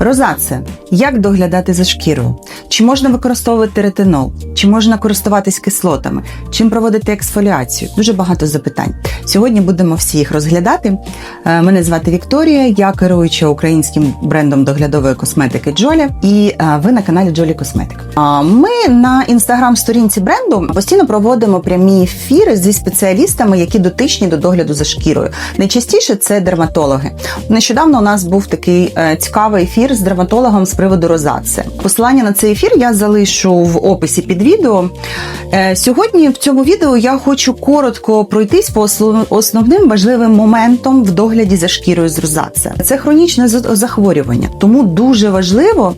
Розація. Як доглядати за шкірою? Чи можна використовувати ретинол? Чи можна користуватись кислотами? Чим проводити ексфоліацію? Дуже багато запитань. Сьогодні будемо всі їх розглядати. Е, Мене звати Вікторія, я керуюча українським брендом доглядової косметики Джоля, і е, ви на каналі Джолі Косметик. Ми на інстаграм-сторінці бренду постійно проводимо прямі ефіри зі спеціалістами, які дотичні до догляду за шкірою. Найчастіше це дерматологи. Нещодавно у нас був такий е, цікавий ефір з дерматологом з приводу розації. Посилання на цей ефір я залишу в описі під відео. Е, Сьогодні в цьому відео я хочу коротко пройтись по основним важливим моментам в догляді за шкірою з розація. Це хронічне захворювання, тому дуже важливо,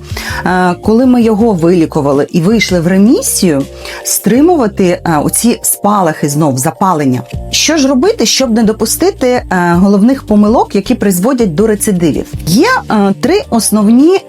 е, коли ми його вилікували і вийшли в ремісію, стримувати е, оці спалахи знов запалення. Що ж робити, щоб не допустити головних помилок, які призводять до рецидивів? Є три основні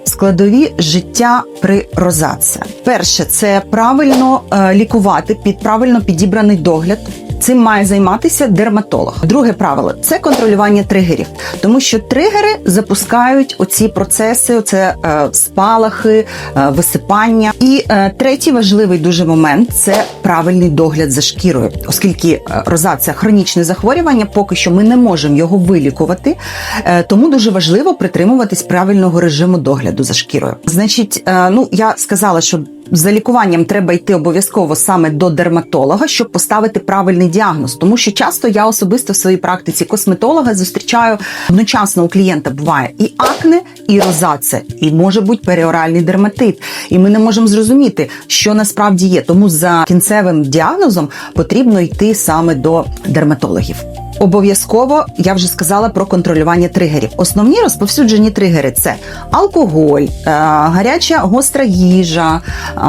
складові життя при розаце. Перше це правильно е, лікувати під правильно підібраний догляд. Цим має займатися дерматолог. Друге правило це контролювання тригерів, тому що тригери запускають оці процеси, оце е, спалахи, е, висипання. І е, третій важливий дуже момент це правильний догляд за шкірою, оскільки е, розація хронічне захворювання, поки що ми не можемо його вилікувати. Е, тому дуже важливо притримуватись правильного режиму догляду за шкірою. Значить, е, ну я сказала, що за лікуванням треба йти обов'язково саме до дерматолога, щоб поставити правильний діагноз. Тому що часто я особисто в своїй практиці косметолога зустрічаю одночасно у клієнта буває і акне, і розація, і може бути періоральний дерматит. І ми не можемо зрозуміти, що насправді є. Тому за кінцевим діагнозом потрібно йти саме до дерматологів. Обов'язково я вже сказала про контролювання тригерів. Основні розповсюджені тригери це алкоголь, е, гаряча гостра їжа, е,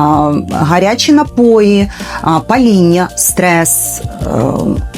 гарячі напої, е, паління, стрес,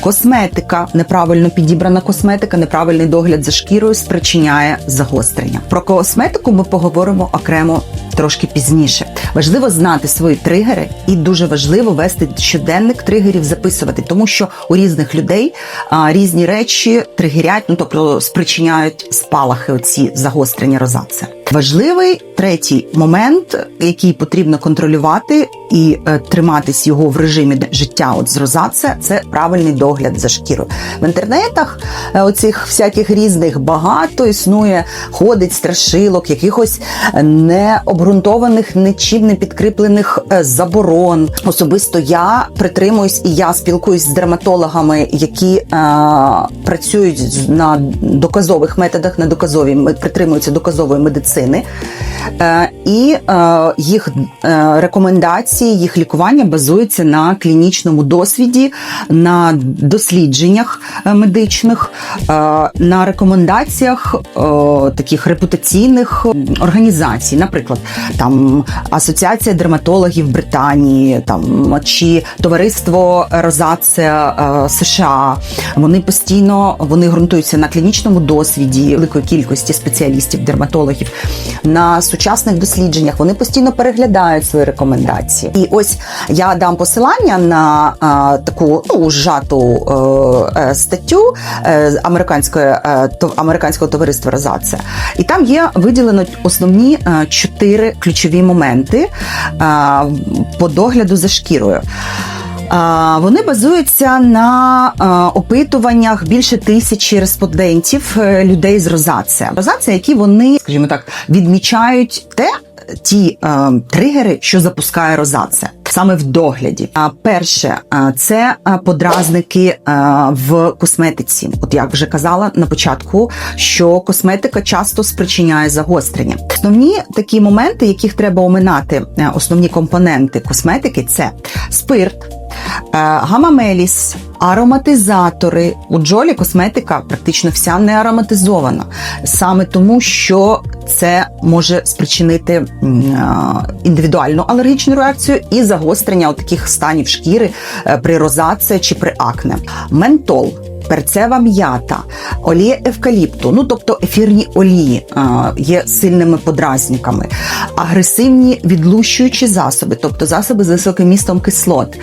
косметика, неправильно підібрана косметика, неправильний догляд за шкірою спричиняє загострення. Про косметику ми поговоримо окремо трошки пізніше. Важливо знати свої тригери, і дуже важливо вести щоденник тригерів, записувати, тому що у різних людей а, різні речі тригерять, ну тобто спричиняють спалахи оці загострення розація. Важливий третій момент, який потрібно контролювати і е, триматись його в режимі життя от з розація, це правильний догляд за шкірою. В інтернетах е, оцих всяких різних багато існує, ходить страшилок, якихось необґрунтованих, нічим не підкріплених е, заборон. Особисто я притримуюсь і я спілкуюсь з дерматологами, які е, працюють на доказових методах, на доказовій притримуються доказової медицини. Е, і е, їх е, рекомендації, їх лікування базуються на клінічному досвіді, на дослідженнях е, медичних, на рекомендаціях таких репутаційних організацій, наприклад, там Асоціація дерматологів Британії, там чи Товариство Розація США. Вони постійно вони ґрунтуються на клінічному досвіді великої кількості спеціалістів, дерматологів, на сучасних дослідженнях. Вони постійно переглядають свої рекомендації. І ось я дам посилання на е, таку ну, зжату е, е, статтю е, американської е, американського товариства Розаце. І там є виділено основні е, чотири ключові моменти е, по догляду за шкірою. Вони базуються на опитуваннях більше тисячі респондентів е, людей з розація. Розація, які вони, скажімо так, відмічають те. Ті е, тригери, що запускає розація, саме в догляді. А перше, е, це е, подразники в косметиці. От як вже казала на початку, що косметика часто спричиняє загострення. Основні такі моменти, яких треба оминати, основні компоненти косметики, це спирт. Е, гамамеліс, ароматизатори. У Джолі косметика практично вся не ароматизована. Саме тому, що це може спричинити е, індивідуальну алергічну реакцію і загострення таких станів шкіри е, при розаце чи при акне. Ментол. Перцева м'ята, олія евкаліпту, ну тобто ефірні олії є сильними подразниками, агресивні відлущуючі засоби, тобто засоби з високим містом кислот,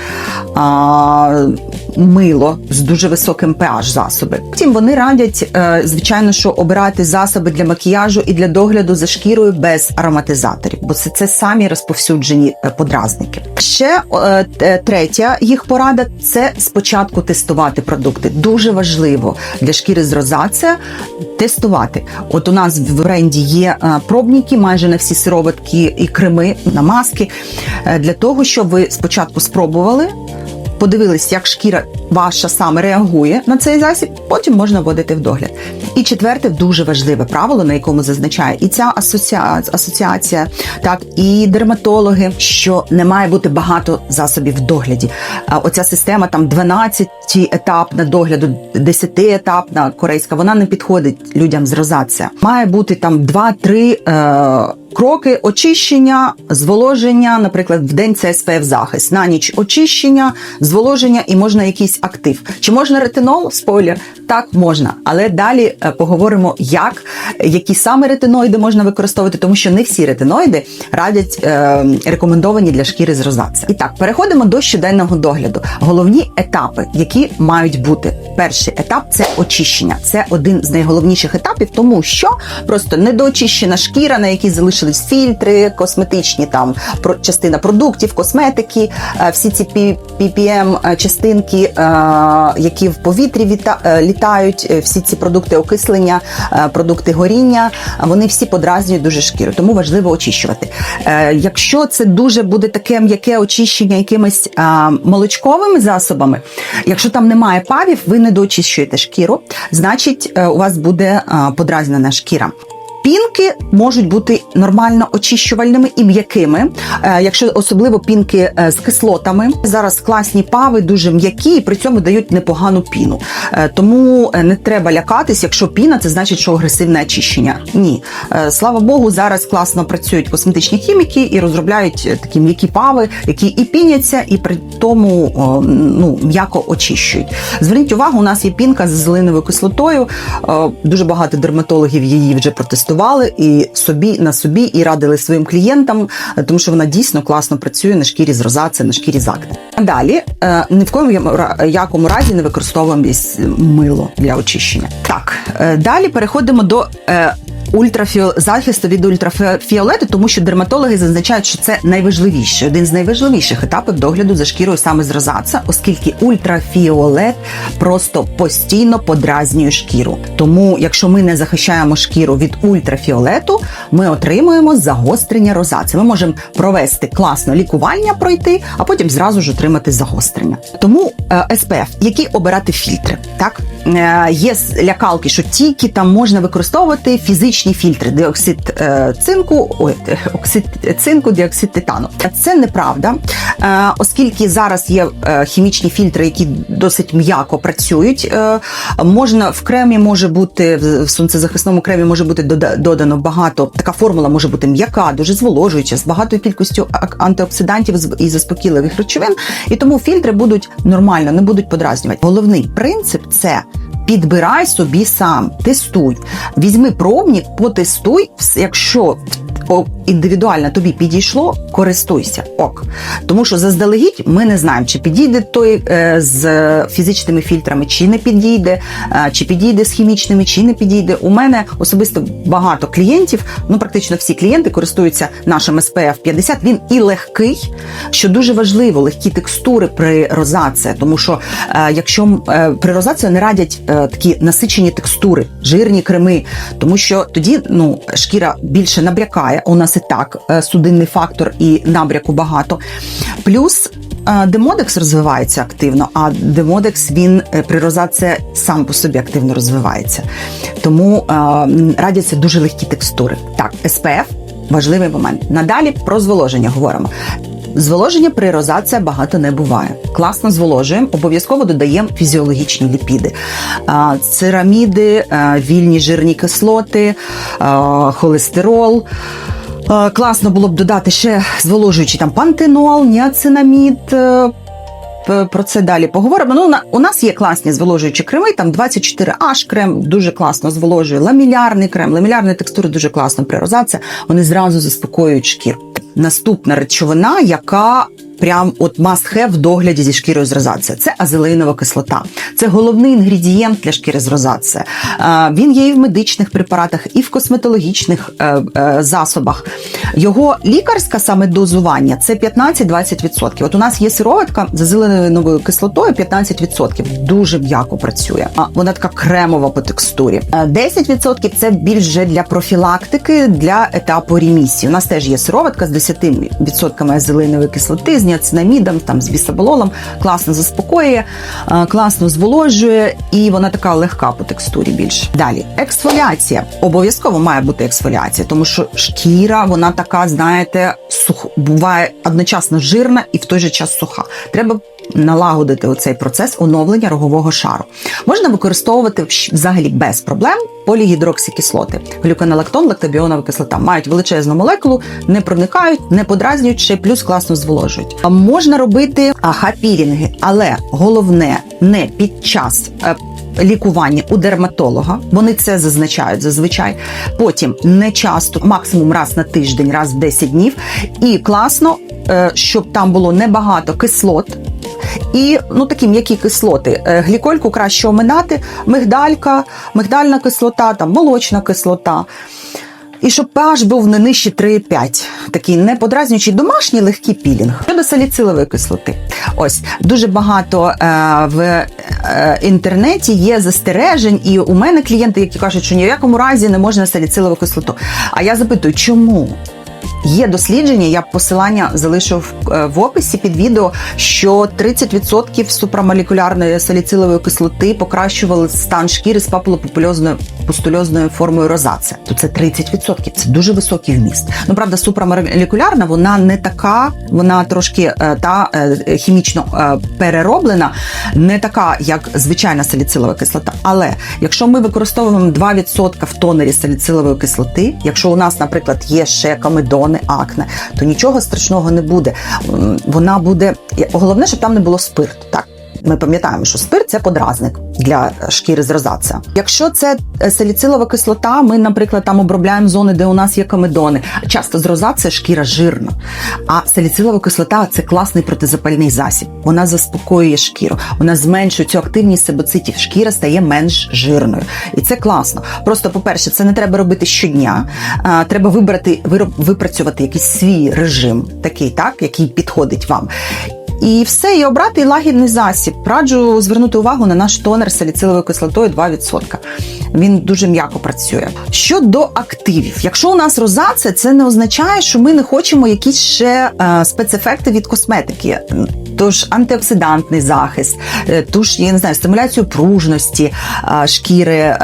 мило з дуже високим pH засоби. Потім вони радять, е, звичайно, що обирати засоби для макіяжу і для догляду за шкірою без ароматизаторів, бо це, це самі розповсюджені е, подразники. Ще е, третя їх порада це спочатку тестувати продукти. Дуже важливо для шкіри з розація тестувати. От у нас в бренді є пробніки, пробники майже на всі сироватки і креми, на маски, е, для того, щоб ви спочатку спробували. Подивились, як шкіра ваша саме реагує на цей засіб, потім можна вводити в догляд. І четверте, дуже важливе правило, на якому зазначає і ця асоціа... асоціація, так і дерматологи, що не має бути багато засобів в догляді. Оця система там 12 етапна догляду, 10 етапна корейська, вона не підходить людям з розація. Має бути там 2-3 е... Кроки очищення, зволоження, наприклад, в день SPF захист, на ніч очищення, зволоження і можна якийсь актив. Чи можна ретинол? Спойлер, так можна, але далі е, поговоримо, як які саме ретиноїди можна використовувати, тому що не всі ретиноїди радять е, рекомендовані для шкіри з розація. І так, переходимо до щоденного догляду. Головні етапи, які мають бути. Перший етап це очищення. Це один з найголовніших етапів, тому що просто недоочищена шкіра, на якій залишились фільтри, косметичні там частина продуктів, косметики, е, всі ці PPM частинки, е, які в повітрі е, літають, е, всі ці продукти окислення, е, продукти горіння, е, вони всі подразнюють дуже шкіру, тому важливо очищувати. Е, Якщо це дуже буде таке м'яке очищення якимись е, молочковими засобами, якщо там немає павів, ви не доочищуєте шкіру, значить е, у вас буде е, подразнена шкіра. Пінки можуть бути нормально очищувальними і м'якими, е, якщо особливо пінки е, з кислотами. Зараз класні пави дуже м'які і при цьому дають непогану піну. Е, Тому не треба лякатись, якщо піна, це значить, що агресивне очищення. Ні, слава Богу, зараз класно працюють косметичні хіміки і розробляють такі м'які пави, які і піняться, і при тому ну м'яко очищують. Зверніть увагу, у нас є пінка з зеленою кислотою. Дуже багато дерматологів її вже протестували і собі на собі і радили своїм клієнтам, е, тому що вона дійсно класно працює на шкірі з розаці, на шкірі з акне. Далі е, ні в коєму якому разі не використовуємо мило для очищення. Так, е, далі переходимо до. Е, Ультрафіо захисту від ультрафіолету, тому що дерматологи зазначають, що це найважливіше, один з найважливіших етапів догляду за шкірою саме з розаца, оскільки ультрафіолет просто постійно подразнює шкіру. Тому, якщо ми не захищаємо шкіру від ультрафіолету, ми отримуємо загострення розаці. Ми можемо провести класно лікування, пройти, а потім зразу ж отримати загострення. Тому е, SPF, які обирати фільтри, так є лякалки, що тільки там можна використовувати фізичні фільтри, діоксид е, цинку, ой, е, оксид цинку, діоксид титану. Це неправда, е, оскільки зараз є е, хімічні фільтри, які досить м'яко працюють. Е, можна в кремі може бути в сонцезахисному кремі може бути додано багато. Така формула може бути м'яка, дуже зволожуюча, з багатою кількістю антиоксидантів і заспокійливих речовин. І тому фільтри будуть нормально, не будуть подразнювати. Головний принцип це. Підбирай собі сам, тестуй. Візьми пробник, потестуй, якщо індивідуально тобі підійшло, користуйся. Ок. Тому що заздалегідь ми не знаємо, чи підійде той е, з фізичними фільтрами, чи не підійде, е, чи підійде з хімічними, чи не підійде. У мене особисто багато клієнтів, ну практично всі клієнти користуються нашим SPF 50. Він і легкий, що дуже важливо, легкі текстури при розації, тому що е, якщо при розації не радять такі насичені текстури, жирні креми, тому що тоді ну шкіра більше набрякає. У нас і так е, судинний фактор і набряку багато. Плюс е, демодекс розвивається активно, а демодекс він е, при розації сам по собі активно розвивається. Тому радяться дуже легкі текстури. Так, SPF важливий момент. Надалі про зволоження говоримо. Зволоження при розації багато не буває. Класно зволожуємо, обов'язково додаємо фізіологічні ліпіди, цераміди, вільні жирні кислоти, холестерол. Класно було б додати ще зволожуючи там пантенол, ніацинамід, е, про це далі поговоримо. Ну, у нас є класні зволожуючі креми, там 24H крем дуже класно зволожує, ламілярний крем, ламілярні текстури дуже класно при розації, вони зразу заспокоюють шкіру. Наступна речовина, яка прям от must have в догляді зі шкірою з розації. Це азелеїнова кислота. Це головний інгредієнт для шкіри з розації. Е, Він є і в медичних препаратах, і в косметологічних е, е, засобах. Його лікарське саме дозування це 15-20%. От у нас є сироватка з азелеїновою кислотою 15%. Дуже м'яко працює. Вона така кремова по текстурі. Е, 10% це більш для профілактики для етапу ремісії. У нас теж є сироватка з 10% азелеїнової кислоти, ніацинамідом, там з бісабололом, Класно заспокоює, е, класно зволожує, і вона така легка по текстурі більше. Далі ексфоліація. Обов'язково має бути ексфоліація, тому що шкіра, вона така, знаєте, сух буває одночасно жирна і в той же час суха. Треба налагодити оцей процес оновлення рогового шару. Можна використовувати взагалі без проблем полігідроксикислоти. Глюконолактон, лактобіонова кислота мають величезну молекулу, не проникають, не подразнюють, ще плюс класно зволожують. Можна робити ага-пілінги, але головне не під час. е, Лікування у дерматолога, вони це зазначають зазвичай. Потім не часто, максимум раз на тиждень, раз в 10 днів. І класно, е, щоб там було небагато кислот, і ну такі м'які кислоти. Е, Глікольку краще оминати, мигдалька, мигдальна кислота, там молочна кислота. І щоб pH був не нижче 3,5. Такий неподразнюючий домашній легкий пілінг. Щодо саліцилової кислоти. Ось дуже багато е, в е, інтернеті є застережень, і у мене клієнти, які кажуть, що ні в якому разі не можна саліцилову кислоту. А я запитую, чому? Є дослідження, я посилання залишу в, е, описі під відео, що 30% супрамолекулярної саліцилової кислоти покращували стан шкіри з папулопопульозною пустульозною формою розація. То це 30%. Це дуже високий вміст. Ну правда, супрамолекулярна вона не така, вона трошки е, та е, хімічно перероблена, не така, як звичайна саліцилова кислота. Але якщо ми використовуємо 2% в тонері саліцилової кислоти, якщо у нас, наприклад, є ще комедони, акне, то нічого страшного не буде. Вона буде головне, щоб там не було спирту. Так. Ми пам'ятаємо, що спирт це подразник для шкіри з розація. Якщо це е, саліцилова кислота, ми, наприклад, там обробляємо зони, де у нас є комедони. Часто з розація шкіра жирна. А саліцилова кислота це класний протизапальний засіб. Вона заспокоює шкіру, вона зменшує цю активність себоцитів. Шкіра стає менш жирною. І це класно. Просто, по-перше, це не треба робити щодня. А, треба вибрати, випрацювати якийсь свій режим, такий, так, який підходить вам. І все, і обрати лагідний засіб. Раджу звернути увагу на наш тонер з саліциловою кислотою 2%. Він дуже м'яко працює. Щодо активів, якщо у нас розація, це не означає, що ми не хочемо якісь ще е, спецефекти від косметики. Тож антиоксидантний захист, е, тож я не знаю, стимуляцію пружності е, шкіри,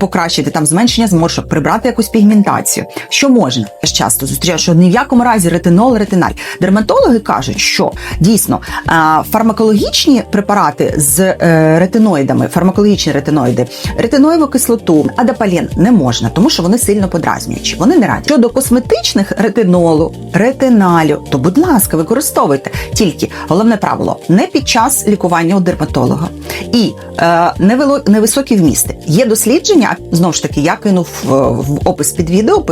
покращити там зменшення зморшок, прибрати якусь пігментацію. Що можна? Часто зустрічаю, що ні в якому разі ретинол, ретиналь. Дерматологи кажуть, що дійсно е, фармакологічні препарати з е, ретиноїдами, фармакологічні ретиноїди, ретиноєву кислоту, адапалін не можна, тому що вони сильно подразнюючі. Вони не раді. Щодо косметичних ретинолу, ретиналю, то будь ласка, використовуйте. Тільки головне правило не під час лікування у дерматолога і е, невисокі вмісти. Є дослідження, знову ж таки, я кинув в, в опис під відео.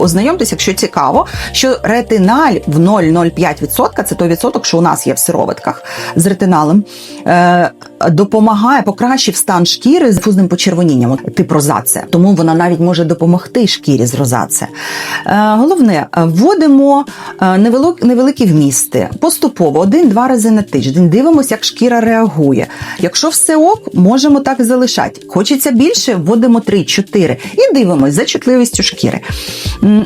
Ознайомтесь, якщо цікаво, що ретиналь в 0,05% це той відсоток, що у нас є в сироватках з ретиналем, е, допомагає покращив стан шкіри з дифузним почервонінням, тип розація. Тому вона навіть може допомогти шкірі з розація. Е, головне, е, вводимо е, невеликі вмісти поступово, один-два рази на тиждень. Дивимося, як шкіра реагує. Якщо все ок, можемо так і залишати. Хочеться більше, вводимо 3-4 і дивимося за чутливістю шкіри.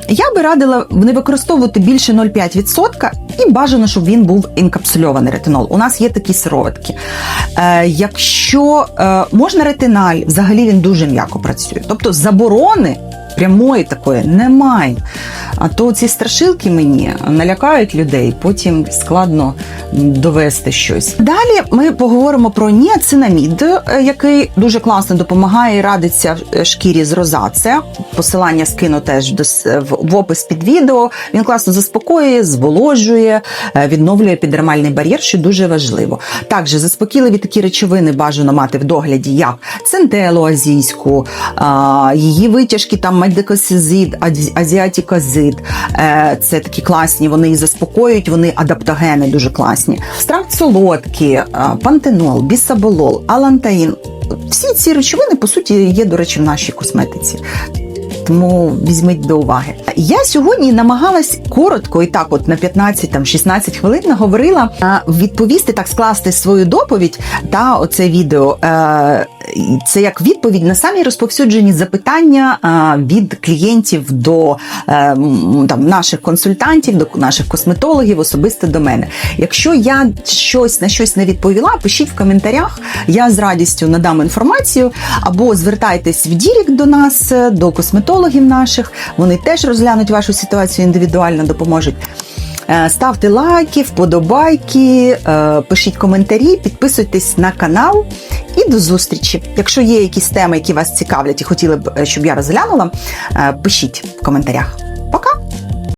Я би радила не використовувати більше 0,5% і бажано, щоб він був інкапсульований ретинол. У нас є такі сироватки. Якщо е, можна ретиналь, взагалі він дуже м'яко працює. Тобто заборони прямої такої немає. А то ці страшилки мені налякають людей, потім складно довести щось. Далі ми поговоримо про ніацинамід, е, який дуже класно допомагає і радиться шкірі з розацея. Посилання скину теж в, опис під відео. Він класно заспокоює, зволожує, е, відновлює піддермальний бар'єр, що дуже важливо. Також заспокійливі такі речовини бажано мати в догляді, як центелу азійську, її витяжки, там мальдикосизид, азі- азіатікозид. Е, Це такі класні, вони і заспокоюють, вони адаптогени дуже класні. Стракт солодкі, пантенол, бісаболол, алантаїн. Всі ці речовини, по суті, є, до речі, в нашій косметиці. Тому візьміть до уваги. Я сьогодні намагалась коротко і так, от на 15-16 хвилин наговорила відповісти, так скласти свою доповідь та оце відео. Це як відповідь на самі розповсюджені запитання від клієнтів до е, там наших консультантів, до наших косметологів, особисто до мене. Якщо я щось на щось не відповіла, пишіть в коментарях. Я з радістю надам інформацію або звертайтесь в Дірік до нас, е, до косметологів наших. Вони теж розглянуть вашу ситуацію індивідуально, допоможуть. Е, Ставте лайки, вподобайки, е, пишіть коментарі, підписуйтесь на канал і до зустрічі. Якщо є якісь теми, які вас цікавлять і хотіли б, е, щоб я розглянула, пишіть в коментарях. Пока!